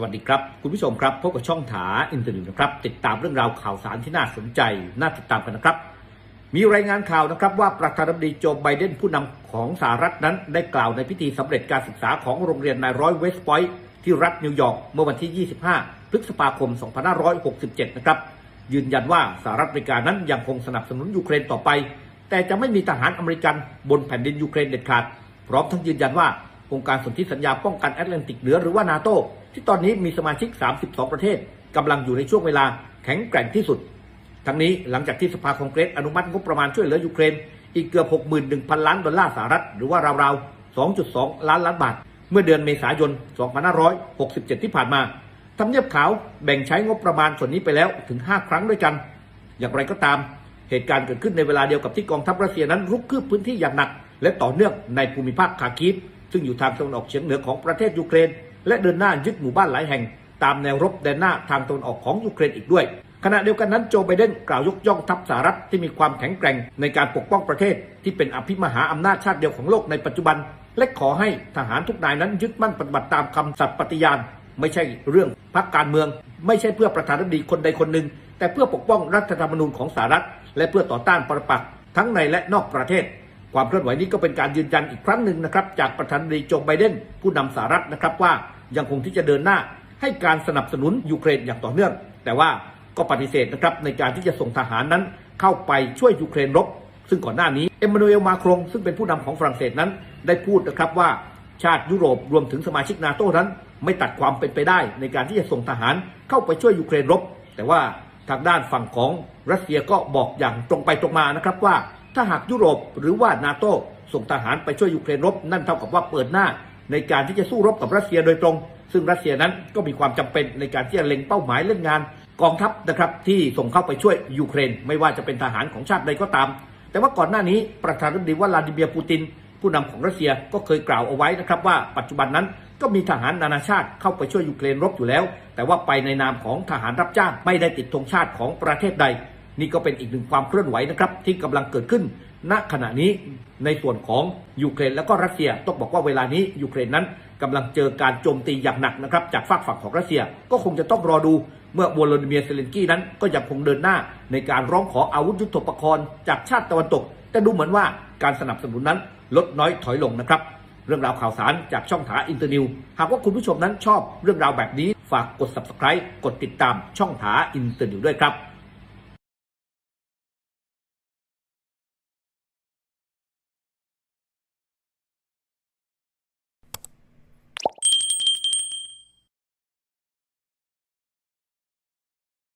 สวัสดีครับ คุณผู้ชมครับพบกับช่องถาอินเทอร์เน็ตนะครับ ติดตามเรื่องราวข่าวสารที่น่าสนใจ น่าติดตามกันนะครับ มีรายงานข่าวนะครับว่าประธานาธิบดีโจไบเดนผู้นำของสหรัฐนั้น ได้กล่าวในพิธีสำเร็จการศึกษาของโรงเรียนนายร้อยเวสต์พอยท์ที่รัฐนิวยอร์กเมื่อวันที่ 25 พฤษภาคม 2567 นะครับ ยืนยันว่าสหรัฐอเมริกานั้นยังคงสนับสนุนยูเครนต่อไป แต่จะไม่มีทหารอเมริกันบนแผ่นดินยูเครนเด็ดขาด พร้อมทั้งยืนยันว่าองค์การสนธิสัญญาป้องกันแอตแลนติกเหนือหรือว่านาโต ที่ตอนนี้มีสมาชิก 32 ประเทศกำลังอยู่ในช่วงเวลาแข็งแกร่งที่สุด ทั้งนี้หลังจากที่สภาคองเกรสอนุมัติงบประมาณช่วยเหลือยูเครน อีกเกือบ 61,000 ล้านดอลลาร์สหรัฐ หรือว่าราวๆ 2.2 ล้านล้านบาท เมื่อเดือนเมษายน 2567 ที่ผ่านมาทำเนียบขาวแบ่งใช้งบประมาณส่วนนี้ไปแล้วถึง 5 ครั้งด้วยกัน อย่างไรก็ตาม เหตุการณ์เกิดขึ้นในเวลาเดียวกับที่กองทัพรัสเซียนั้นรุกคืบพื้นที่อย่างหนัก และต่อเนื่องในภูมิภาคคาคีฟซึ่งอยู่ทางตะวันออกเฉียงเหนือของประเทศยูเครน และเดินหน้ายึดหมู่บ้านหลายแห่ง ตามแนวรบแดนหน้าทางตะวันออกของยูเครนอีกด้วย ขณะเดียวกันนั้นโจไบเดนกล่าวยกย่องทัพสหรัฐที่มีความแข็งแกร่งในการปกป้องประเทศ ที่เป็นอภิมหาอำนาจชาติเดียวของโลกในปัจจุบัน และขอให้ทหารทุกนายนั้นยึดมั่นปฏิบัติตามคำสัตย์ปฏิญาณ ไม่ใช่เรื่องพรรคการเมือง ไม่ใช่เพื่อประธานาธิบดีคนใดคนหนึ่ง แต่เพื่อปกป้องรัฐธรรมนูญของสหรัฐ และเพื่อต่อต้านปรปักษ์ทั้งในและนอกประเทศ ความเคลื่อนไหวนี้ก็เป็นการยืนยันอีกครั้งหนึ่งนะครับ จากประธานาธิบดีโจไบเดนผู้นำสหรัฐนะครับว่ายังคงที่จะเดินหน้าให้การสนับสนุนยูเครนอย่างต่อเนื่อง แต่ว่าก็ปฏิเสธนะครับในการที่จะส่งทหารนั้นเข้าไปช่วยยูเครนรบ ซึ่งก่อนหน้านี้เอ็มมานูเอลมาครงซึ่งเป็นผู้นำของฝรั่งเศสนั้น ได้พูดนะครับว่าชาติยุโรปรวมถึงสมาชิกนาโต้นั้น ไม่ตัดความเป็นไปได้ ในการที่จะส่งทหารเข้าไปช่วยยูเครนรบ แต่ว่าทางด้านฝั่งของรัสเซียก็บอกอย่างตรงไปตรงมานะครับว่าถ้าหากยุโรปหรือว่านาโต้ส่งทหารไปช่วยยูเครนรบ นั่นเท่ากับว่าเปิดหน้าในการที่จะสู้รบกับรัสเซียโดยตรง ซึ่งรัสเซียนั้นก็มีความจำเป็นในการที่จะเล็งเป้าหมายเล่นงาน กองทัพนะครับที่ส่งเข้าไปช่วยยูเครน ไม่ว่าจะเป็นทหารของชาติใดก็ตาม แต่ว่าก่อนหน้านี้ประธานาธิบดีวลาดิเมียร์ปูติน ผู้นำของรัสเซียก็เคยกล่าวเอาไว้นะครับว่าปัจจุบันนั้นก็มีทหารนานาชาติเข้าไปช่วยยูเครนรบอยู่แล้ว แต่ว่าไปในนามของทหารรับจ้างไม่ได้ติดธงชาติของประเทศใด นี่ก็เป็นอีกหนึ่งความเคลื่อนไหวนะครับที่กำลังเกิดขึ้น ณขณะนี้ในส่วนของยูเครนและก็รัสเซียต้องบอกว่าเวลานี้ยูเครนนั้นกำลังเจอการโจมตีอย่างหนักนะครับจากฝากฝั่งของรัสเซียก็คงจะต้องรอดูเมื่อวลาดิเมียร์เซเลนกี้นั้นก็ยังคงเดินหน้าในการร้องขออาวุธยุทโธปกรณ์จากชาติตะวันตก แต่ดูเหมือนว่าการสนับสนุนนั้นลดน้อยถอยลงนะครับ เรื่องราวข่าวสารจากช่องถาอินเตอร์นิว หากว่าคุณผู้ชมนั้นชอบเรื่องราวแบบนี้ฝากกด subscribe กดติดตามช่องถาอินเตอร์นิวด้วยครับ